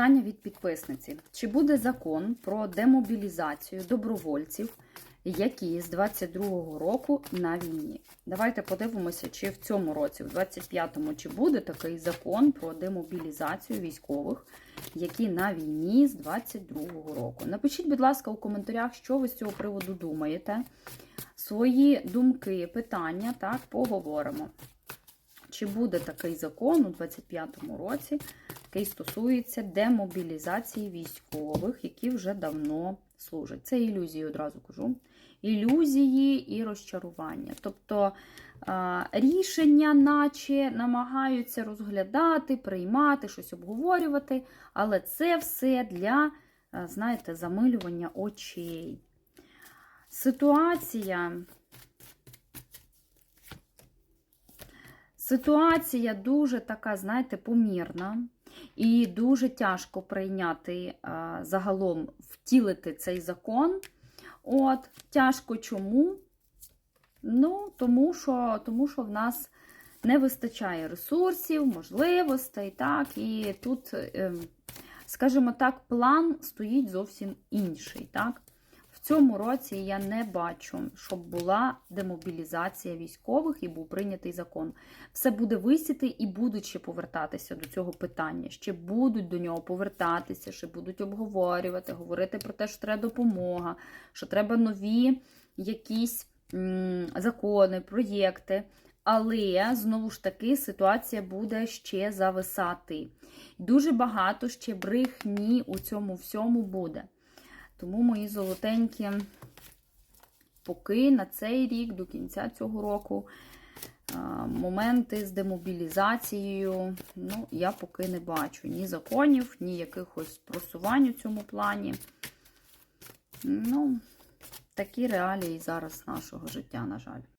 Питання від підписниці: чи буде закон про демобілізацію добровольців, які з 22-го року на війні? Давайте подивимося, чи в цьому році, в 25-му, чи буде такий закон про демобілізацію військових, які на війні з 22-го року. Напишіть, будь ласка, у коментарях, що ви з цього приводу думаєте. Свої думки, питання, так, поговоримо. Чи буде такий закон у 25-му році, який стосується демобілізації військових, які вже давно служать? Це ілюзії, одразу кажу. Ілюзії і розчарування. Тобто рішення, наче намагаються розглядати, приймати, щось обговорювати, але це все для, знаєте, замилювання очей. Ситуація. Ситуація дуже така, знаєте, помірна, і дуже тяжко прийняти а, загалом втілити цей закон. От, тяжко чому? Ну, тому що, тому що в нас не вистачає ресурсів, можливостей, так, і тут, ем, скажімо так, план стоїть зовсім інший. так. Цьому році я не бачу, щоб була демобілізація військових і був прийнятий закон. Все буде висіти і будуть ще повертатися до цього питання. Ще будуть до нього повертатися, ще будуть обговорювати, говорити про те, що треба допомога, що треба нові якісь закони, проєкти. Але знову ж таки ситуація буде ще зависати. Дуже багато ще брехні у цьому всьому буде. Тому мої золотенькі, поки на цей рік, до кінця цього року, моменти з демобілізацією, ну, я поки не бачу ні законів, ні якихось просувань у цьому плані. Ну, такі реалії зараз нашого життя, на жаль.